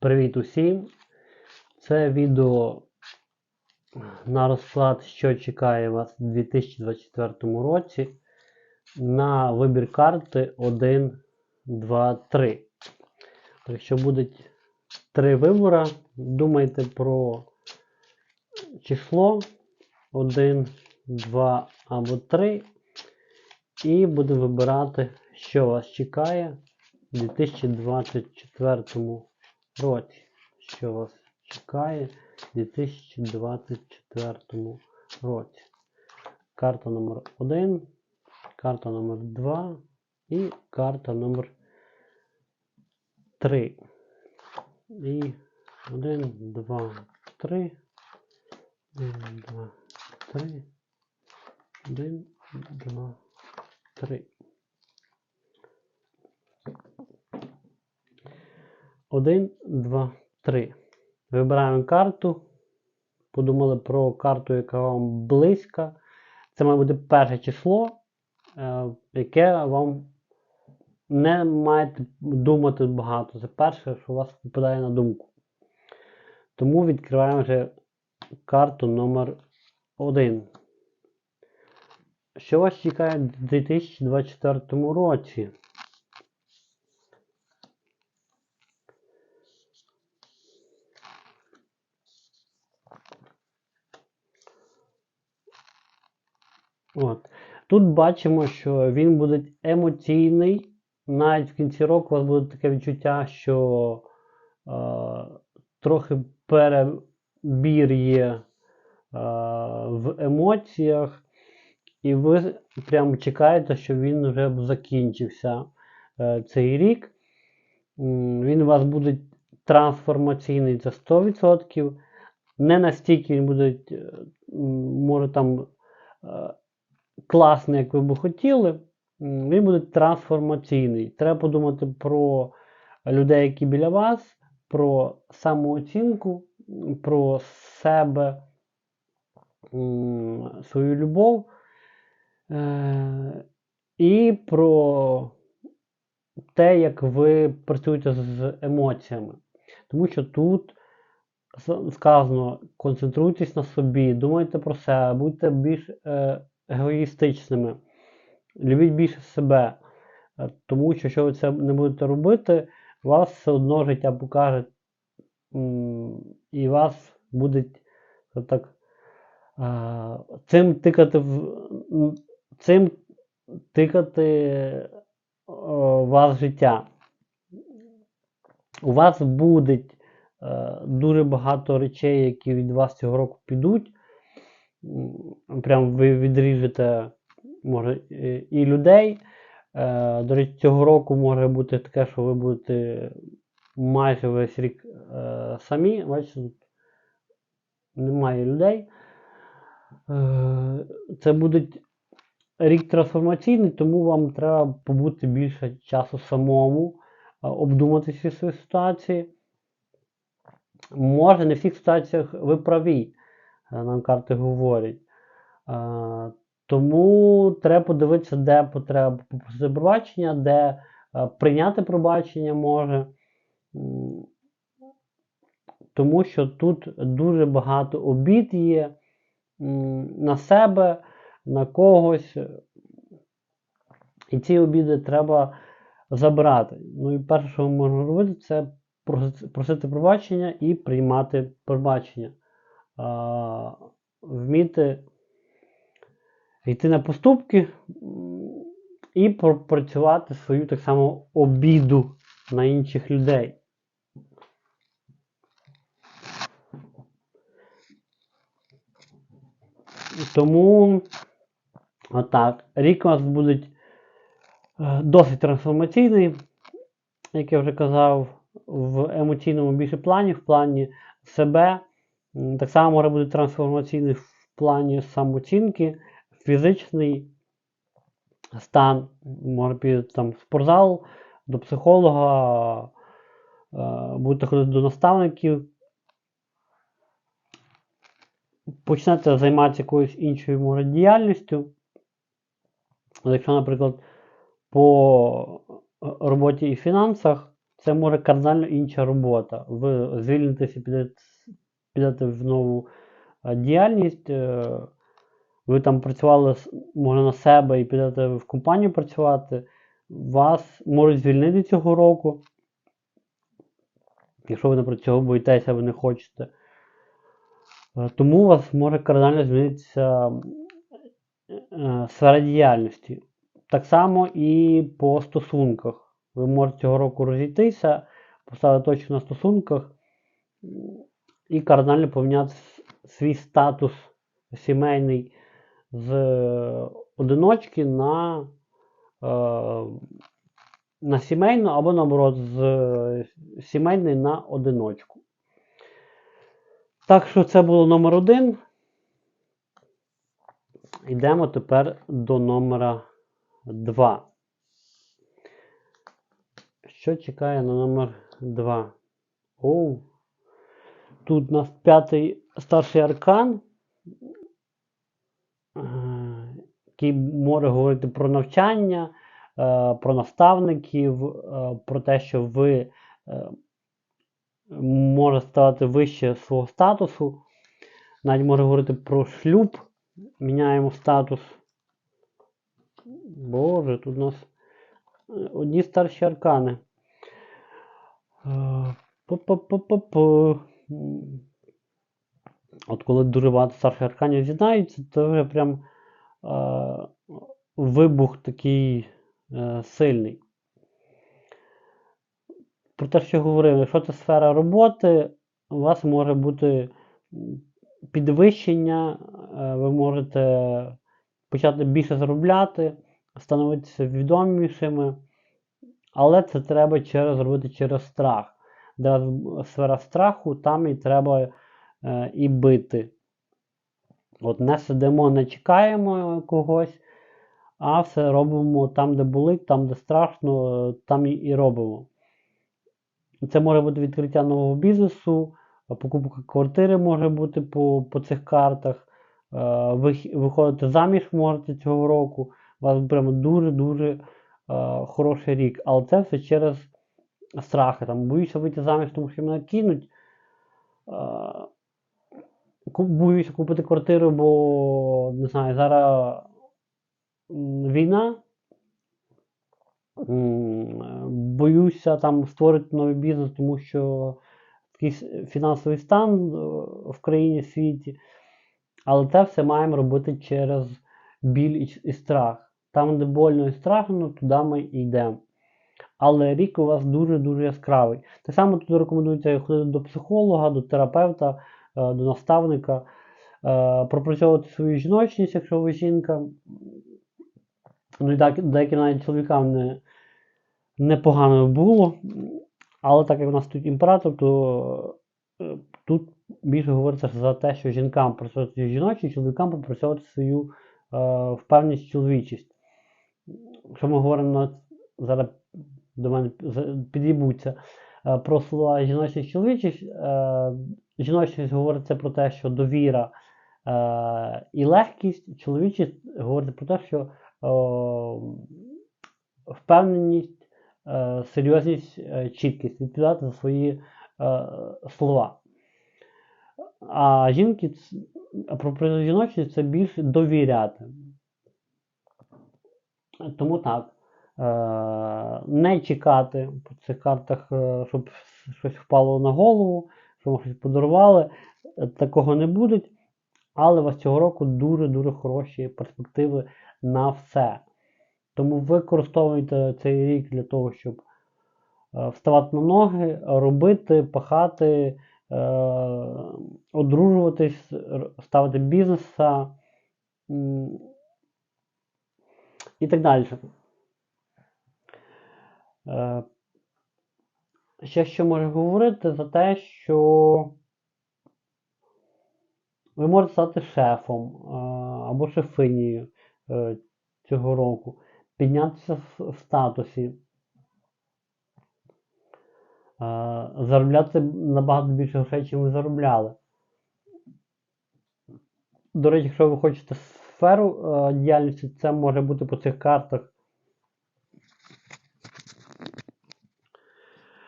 Привіт усім! Це відео на розклад, що чекає вас у 2024 році на вибір карти 1, 2, 3. Якщо будуть три вибори, думайте про число 1, 2 або 3. І будемо вибирати, що вас чекає у 2024 році. Що вас чекає у 2024 році. Карта номер 1, карта номер 2 і карта номер 3. І 1, 2, 3. 1, 2, 3. 1, 2, 3. Один, два, три. Вибираємо карту. Подумали про карту, яка вам близька. Це має бути перше число, е, яке вам не маєте думати багато. Це перше, що у вас випадає на думку. Тому відкриваємо вже карту номер 1. Що вас чекає в 2024 році? От. Тут бачимо, що він буде емоційний. Навіть в кінці року у вас буде таке відчуття, що е, трохи перебір є е, в емоціях, і ви прямо чекаєте, що він вже б закінчився е, цей рік. Він у вас буде трансформаційний за 100%. Не настільки він буде, е, може там. Класний, як ви би хотіли, він буде трансформаційний. Треба подумати про людей, які біля вас, про самооцінку, про себе, свою любов е- і про те, як ви працюєте з емоціями. Тому що тут сказано, концентруйтесь на собі, думайте про себе, будьте більш е, егоїстичними. Любіть більше себе. Е, Тому що, якщо ви це не будете робити, вас все одно життя покаже, і вас будуть так, е, цим тикати в цим тикати е, вас життя. У вас буде е, дуже багато речей, які від вас цього року підуть. Прям ви відріжете може, і людей. Е, До речі, цього року може бути таке, що ви будете майже весь рік е, самі. Бачите, тут немає людей. Е, Це буде рік трансформаційний, тому вам треба побути більше часу самому, обдумати всі свої ситуації. Може, не в всіх ситуаціях ви праві, нам карти говорять. Тому треба подивитися, де потреба попросити пробачення, де прийняти пробачення може. Тому що тут дуже багато обід є на себе, на когось. І ці обіди треба забрати. Ну і перше, що ми можемо робити, це просити пробачення і приймати пробачення. Вміти йти на поступки і пропрацювати свою так само обіду на інших людей. Тому отак, рік у вас буде е, досить трансформаційний, як я вже казав, в емоційному більше плані, в плані себе. Так само може бути трансформаційний в плані самооцінки, фізичний стан, може піти там спортзал, до психолога, е, будете ходити до наставників. Почнете займатися якоюсь іншою може, діяльністю. Якщо, наприклад, по роботі і фінансах, це може кардинально інша робота. Ви звільнитеся, підете, підете в нову е, діяльність, е, ви там працювали може на себе і підете в компанію працювати, вас можуть звільнити цього року. Якщо ви, наприклад, цього боїтеся, ви не хочете. Е, Тому у вас може кардинально змінитися сфера діяльності. Так само і по стосунках. Ви можете цього року розійтися, поставити точку на стосунках і кардинально поміняти свій статус сімейний з е, одиночки на, е, на сімейну або наоборот з е, сімейний на одиночку. Так що це було номер один. Йдемо тепер до номера 2. Що чекає на номер 2? Оу. Тут у нас п'ятий старший аркан, е, який може говорити про навчання, е, про наставників, е, про те, що ви може ставати вище свого статусу. Навіть може говорити про шлюб. Міняємо статус. Боже, тут у нас одні старші аркани. М. От коли дуже багато старших арканів з'єднаються, то вже прям е, вибух такий е, сильний. Про те, що говорив, якщо це сфера роботи, у вас може бути підвищення, е, ви можете почати більше заробляти, становитися відомішими, але це треба через, робити через страх. Де сфера страху, там і треба е, і бити. От не сидимо, не чекаємо когось, а все робимо там, де болить, там, де страшно, е, там і, і робимо. Це може бути відкриття нового бізнесу, е, покупка квартири може бути по, по цих картах. е, Ви виходите заміж можете цього року. У вас прямо дуже-дуже е, хороший рік. Але це все через страхи. Там, боюся вийти заміж, тому що мене кинуть. Боюся купити квартиру, бо не знаю, зараз війна. Боюся там створити новий бізнес, тому що такий с- фінансовий стан е, в країні в світі. Але це все маємо робити через біль і, страх. Там, де больно і страшно, туди ми йдемо. Але рік у вас дуже-дуже яскравий. Так само тут рекомендується ходити до психолога, до терапевта, е, до наставника, е, пропрацьовувати свою жіночність, якщо ви жінка. Ну і деяким навіть чоловікам не, непогано було. Але так як у нас тут імператор, то е, тут більше говориться за те, що жінкам працювати жіночність, чоловікам попрацьовувати свою е, впевненість, чоловічість. Якщо ми говоримо на зараз до мене під'їбуться е, про слова жіночність, чоловічість, е, жіночність говориться про те, що довіра е, і легкість, чоловічість говорить про те, що впевненість, серйозність, чіткість, відповідати за свої слова. А жінки, про, жіночність це більше довіряти. Тому так. Е, не чекати по цих картах, е, щоб щось впало на голову, щоб щось подарували. Е, Такого не буде. Але у вас цього року дуже-дуже хороші перспективи на все. Тому використовуйте цей рік для того, щоб вставати на ноги, робити, пахати, одружуватись, ставити бізнеса і так далі. Е, Ще що можу говорити за те, що ви можете стати шефом е, або шефинею е, цього року, піднятися в, статусі, заробляти набагато більше грошей, чим ви заробляли. До речі, якщо ви хочете сферу діяльності, це може бути по цих картах. е, б-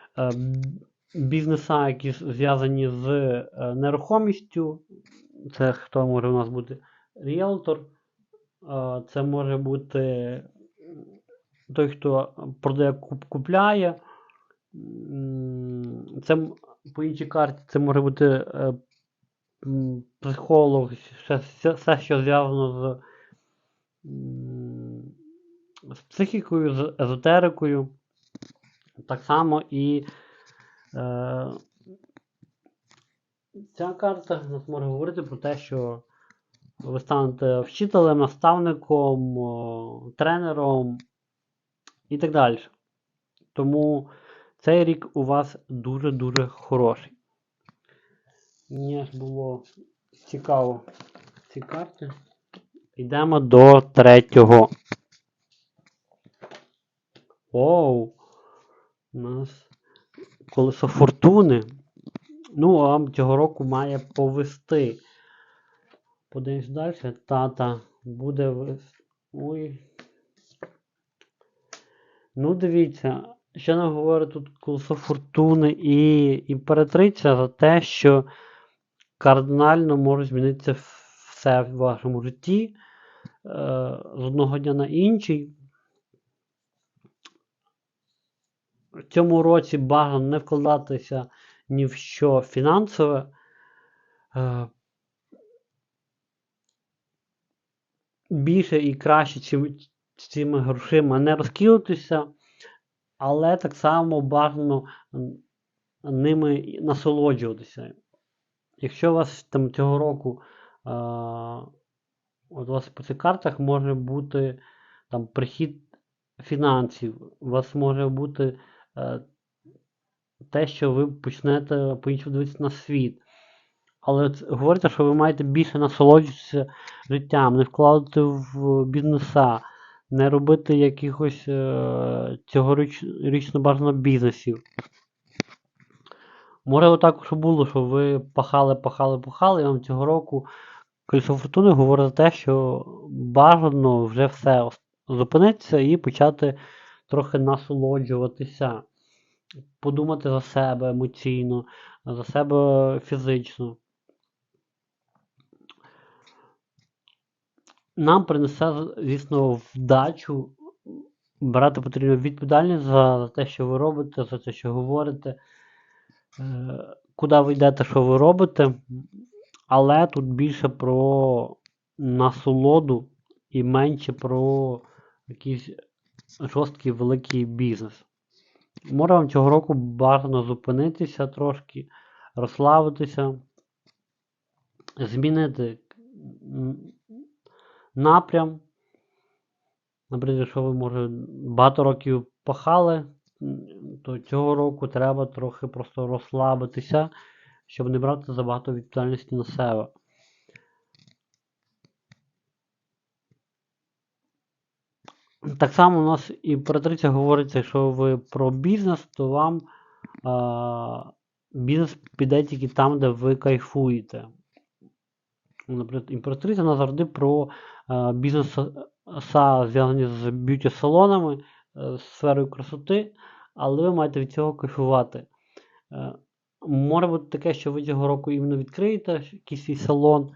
бізнеса, які зв'язані з е, нерухомістю. Це хто може у нас бути? Ріелтор. Е, Це може бути той, хто продає, купляє. Це по іншій карті це може бути е, психолог, все, що зв'язано з, з психікою, з езотерикою. Так само і е, ця карта нас може говорити про те, що ви станете вчителем, наставником, о, тренером і так далі. Тому цей рік у вас дуже-дуже хороший. Мені аж було цікаво ці карти. Йдемо до третього. Оу! У нас колесо фортуни. Ну, а цього року має повести. Подивимось далі. Тата буде вес... Ой. Ну, дивіться, що нам говорить тут колесо фортуни і імператриця за те, що кардинально може змінитися все в вашому житті е, з одного дня на інший. В цьому році бажано не вкладатися ні в що фінансове. Е, більше і краще, цими грошима не розкинутися, але так само бажано ними насолоджуватися. Якщо у вас там цього року от у вас по цих картах може бути там прихід фінансів, у вас може бути е, те, що ви почнете по-іншому дивитися на світ. Але говорите, що ви маєте більше насолоджуватися життям, не вкладати в бізнеса, не робити якихось е, цьогорічно бажано бізнесів. Може також було, що ви пахали, пахали, пахали, і вам цього року колесо фортуни говорить за те, що бажано вже все зупинитися і почати трохи насолоджуватися, подумати за себе емоційно, за себе фізично. Нам принесе, звісно, вдачу брати потрібно відповідальність за, те, що ви робите, за те, що говорите, е, куди ви йдете, що ви робите. Але тут більше про насолоду і менше про якийсь жорсткий великий бізнес. Може вам цього року бажано зупинитися трошки, розслабитися, змінити напрям. Наприклад, якщо ви, може, багато років пахали, то цього року треба трохи просто розслабитися, щоб не брати забагато відповідальності на себе. Так само у нас імператриця говориться, якщо ви про бізнес, то вам а, бізнес піде тільки там, де ви кайфуєте. Наприклад, імператриця вона завжди про е, бізнеса зв'язані з б'юті-салонами, е, з сферою красоти, але ви маєте від цього кайфувати. Е, може бути таке, що ви цього року іменно відкриєте якийсь свій салон,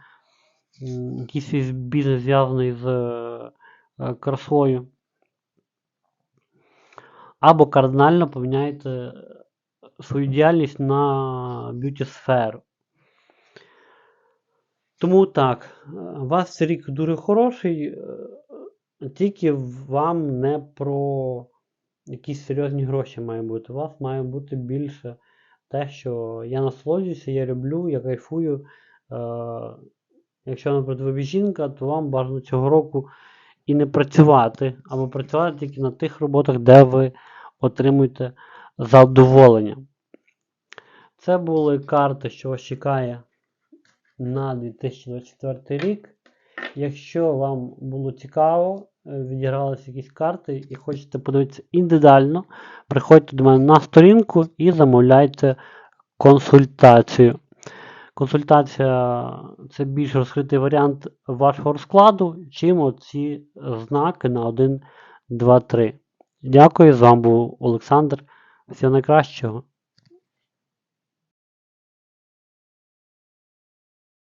якийсь свій бізнес зв'язаний з е, е, красою. Або кардинально поміняєте свою діяльність на б'юті-сферу. Тому так, е, у вас цей рік дуже хороший, е, тільки вам не про якісь серйозні гроші має бути. У вас має бути більше те, що я насолоджуюся, я люблю, я кайфую. Е, Якщо, наприклад, ви жінка, то вам бажано цього року і не працювати, або працювати тільки на тих роботах, де ви отримуєте задоволення. Це були карти, що вас чекає на 2024 рік. Якщо вам було цікаво, е, відігралися якісь карти і хочете подивитися індивідуально, приходьте до мене на сторінку і замовляйте консультацію. Консультація це більш розкритий варіант вашого розкладу, чим оці знаки на 1, 2, 3. Дякую, з вами був Олександр. Всього найкращого.